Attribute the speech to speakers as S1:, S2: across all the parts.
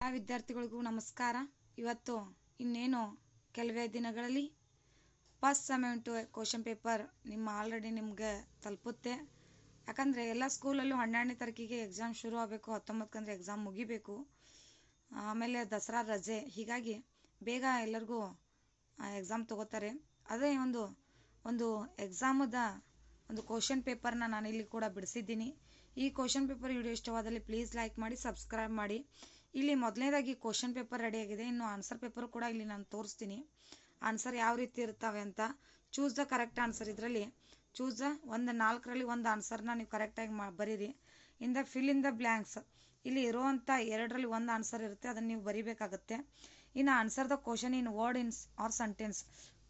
S1: ಎಲ್ಲ ವಿದ್ಯಾರ್ಥಿಗಳಿಗೂ ನಮಸ್ಕಾರ. ಇವತ್ತು ಇನ್ನೇನು ಕೆಲವೇ ದಿನಗಳಲ್ಲಿ ಫಸ್ಟ್ ಸೆಮೆಂಟು ಕ್ವಶನ್ ಪೇಪರ್ ನಿಮ್ಮ ಆಲ್ರೆಡಿ ನಿಮಗೆ ತಲುಪುತ್ತೆ. ಯಾಕಂದರೆ ಎಲ್ಲ ಸ್ಕೂಲಲ್ಲೂ ಹನ್ನೆರಡನೇ ತಾರೀಕಿಗೆ ಎಕ್ಸಾಮ್ ಶುರು ಆಗಬೇಕು ಹತ್ತೊಂಬತ್ತಕ್ಕಂದ್ರೆ ಎಕ್ಸಾಮ್ ಮುಗಿಬೇಕು. ಆಮೇಲೆ ದಸರಾ ರಜೆ, ಹೀಗಾಗಿ ಬೇಗ ಎಲ್ಲರಿಗೂ ಎಕ್ಸಾಮ್ ತಗೋತಾರೆ. ಅದೇ ಒಂದು ಒಂದು ಎಕ್ಸಾಮದ ಒಂದು ಕ್ವಶನ್ ಪೇಪರ್ನ ನಾನು ಇಲ್ಲಿ ಕೂಡ ಬಿಡಿಸಿದ್ದೀನಿ. ಈ ಕ್ವಶನ್ ಪೇಪರ್ ವಿಡಿಯೋ ಇಷ್ಟವಾದಲ್ಲಿ ಪ್ಲೀಸ್ ಲೈಕ್ ಮಾಡಿ, ಸಬ್ಸ್ಕ್ರೈಬ್ ಮಾಡಿ. ಇಲ್ಲಿ ಮೊದಲನೇದಾಗಿ ಕ್ವಶನ್ ಪೇಪರ್ ರೆಡಿಯಾಗಿದೆ ಇನ್ನು ಆನ್ಸರ್ ಪೇಪರ್ ಕೂಡ ಇಲ್ಲಿ ನಾನು ತೋರಿಸ್ತೀನಿ. ಆನ್ಸರ್ ಯಾವ ರೀತಿ ಇರ್ತವೆ ಅಂತ ಚೂಸ್ ದ ಕರೆಕ್ಟ್ ಆನ್ಸರ್ ಇದರಲ್ಲಿ. ಚೂಸ್ ದ ಒಂದು ನಾಲ್ಕರಲ್ಲಿ ಒಂದು ಆನ್ಸರ್ನ ನೀವು ಕರೆಕ್ಟಾಗಿ ಮಾ ಬರೀರಿ. In the fill in the blanks ಇಲ್ಲಿ ಇರುವಂಥ ಎರಡರಲ್ಲಿ ಒಂದು ಆನ್ಸರ್ ಇರುತ್ತೆ. ಅದನ್ನು ನೀವು ಬರಿಬೇಕಾಗತ್ತೆ. ಇನ್ನು answer the question in word ins or sentence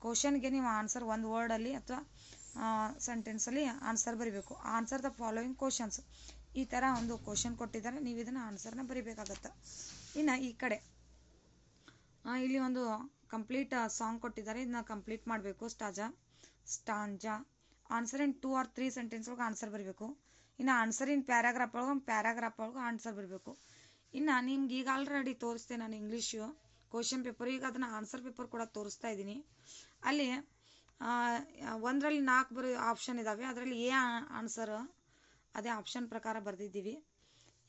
S1: ಕ್ವಶನ್ಗೆ ನೀವು ಆನ್ಸರ್ ಒಂದು ವರ್ಡಲ್ಲಿ ಅಥವಾ ಸೆಂಟೆನ್ಸಲ್ಲಿ ಆನ್ಸರ್ ಬರಿಬೇಕು. ಆನ್ಸರ್ ದ ಫಾಲೋಯಿಂಗ್ ಕ್ವಶನ್ಸ್ ಈ ಥರ ಒಂದು ಕ್ವಶನ್ ಕೊಟ್ಟಿದ್ದಾರೆ. ನೀವು ಇದನ್ನು ಆನ್ಸರ್ನ ಬರಿಬೇಕಾಗತ್ತೆ. ಇನ್ನು ಈ ಕಡೆ ಇಲ್ಲಿ ಒಂದು ಕಂಪ್ಲೀಟ್ ಸಾಂಗ್ ಕೊಟ್ಟಿದ್ದಾರೆ. ಇದನ್ನ ಕಂಪ್ಲೀಟ್ ಮಾಡಬೇಕು. Stanza, stanza. Answer in two or three sentence ಒಳಗೆ ಆನ್ಸರ್ ಬರಬೇಕು. ಇನ್ನು ಆನ್ಸರ್ ಇನ್ ಪ್ಯಾರಾಗ್ರಾಫ್ ಒಳಗೆ ಪ್ಯಾರಾಗ್ರಾಫ್ ಒಳಗೆ ಆನ್ಸರ್ ಬರಬೇಕು. ಇನ್ನು ನಿಮ್ಗೆ ಈಗ ಆಲ್ರೆಡಿ ತೋರಿಸ್ತೆ ನಾನು ಇಂಗ್ಲೀಷು ಕ್ವಶನ್ ಪೇಪರ್ ಈಗ ಅದನ್ನು ಆನ್ಸರ್ ಪೇಪರ್ ಕೂಡ ತೋರಿಸ್ತಾ ಇದ್ದೀನಿ. ಅಲ್ಲಿ ಒಂದರಲ್ಲಿ ನಾಲ್ಕು ಬರೋ ಆಪ್ಷನ್ ಇದ್ದಾವೆ ಅದರಲ್ಲಿ ಎ ಆನ್ಸರ್ ಅದೇ ಆಪ್ಷನ್ ಪ್ರಕಾರ ಬರೆದಿದ್ದೀವಿ.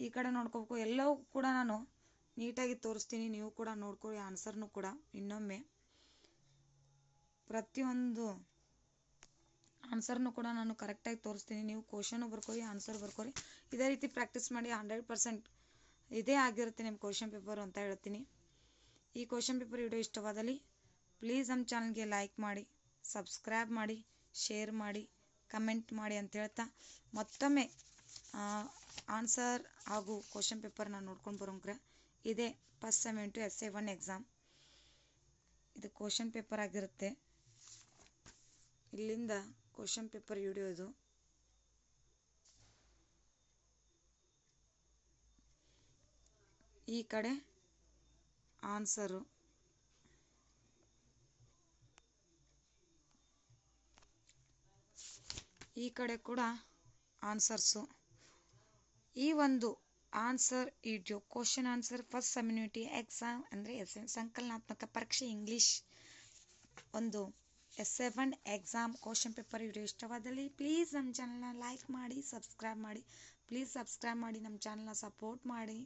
S1: ಈ ಕಡೆ ನೋಡ್ಕೋಬೇಕು. ಎಲ್ಲವೂ ಕೂಡ ನಾನು ನೀಟಾಗಿ ತೋರಿಸ್ತೀನಿ. ನೀವು ಕೂಡ ನೋಡ್ಕೊಳ್ಳಿ, ಆನ್ಸರ್ನು ಕೂಡ ಇನ್ನೊಮ್ಮೆ. ಪ್ರತಿಯೊಂದು ಆನ್ಸರ್ನು ಕೂಡ ನಾನು ಕರೆಕ್ಟಾಗಿ ತೋರಿಸ್ತೀನಿ. ನೀವು ಕ್ವಶನು ಬರ್ಕೊಳ್ಳಿ, ಆನ್ಸರ್ ಬರ್ಕೊಳ್ಳಿ. ಇದೇ ರೀತಿ ಪ್ರಾಕ್ಟೀಸ್ ಮಾಡಿ ಹಂಡ್ರೆಡ್ ಪರ್ಸೆಂಟ್ ಇದೇ ಆಗಿರುತ್ತೆ ನಿಮ್ಮ ಕ್ವಶನ್ ಪೇಪರ್ ಅಂತ ಹೇಳ್ತೀನಿ. ಈ ಕ್ವಶನ್ ಪೇಪರ್ ವಿಡಿಯೋ ಇಷ್ಟವಾದಲ್ಲಿ ಪ್ಲೀಸ್ ನಮ್ಮ ಚಾನಲ್ಗೆ ಲೈಕ್ ಮಾಡಿ ಸಬ್ಸ್ಕ್ರೈಬ್ ಮಾಡಿ ಶೇರ್ ಮಾಡಿ. ಕಮೆಂಟ್ ಮಾಡಿ ಅಂತ ಹೇಳ್ತಾ, ಮತ್ತೊಮ್ಮೆ ಆನ್ಸರ್ ಹಾಗೂ ಕ್ವಶನ್ ಪೇಪರ್ನ ನೋಡ್ಕೊಂಡು ಬರೋಂಗ್ರೆ ಇದೇ first semester S A exam ಇದು ಕ್ವಶನ್ ಪೇಪರ್ ಆಗಿರುತ್ತೆ. ಇಲ್ಲಿಂದ ಕ್ವಶನ್ ಪೇಪರ್ ವಿಡಿಯೋ ಇದು. ಈ ಕಡೆ ಆನ್ಸರು ಈ ಕಡೆ ಕೂಡ ಆನ್ಸರ್ಸು ಈ ಒಂದು answer video question answer first summative exam ಅಂದರೆ ಎಸ್ ಸಂಕಲನಾತ್ಮಕ ಪರೀಕ್ಷೆ ಇಂಗ್ಲೀಷ್ ಒಂದು S seven exam question paper video ಇಷ್ಟವಾದಲ್ಲಿ ಪ್ಲೀಸ್ ನಮ್ಮ ಚಾನಲ್ನ ಲೈಕ್ ಮಾಡಿ ಸಬ್ಸ್ಕ್ರೈಬ್ ಮಾಡಿ. ಪ್ಲೀಸ್ ಸಬ್ಸ್ಕ್ರೈಬ್ ಮಾಡಿ, ನಮ್ಮ ಚಾನಲ್ನ ಸಪೋರ್ಟ್ ಮಾಡಿ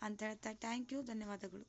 S1: ಅಂತ ಹೇಳ್ತಾ ಥ್ಯಾಂಕ್ ಯು ಧನ್ಯವಾದಗಳು.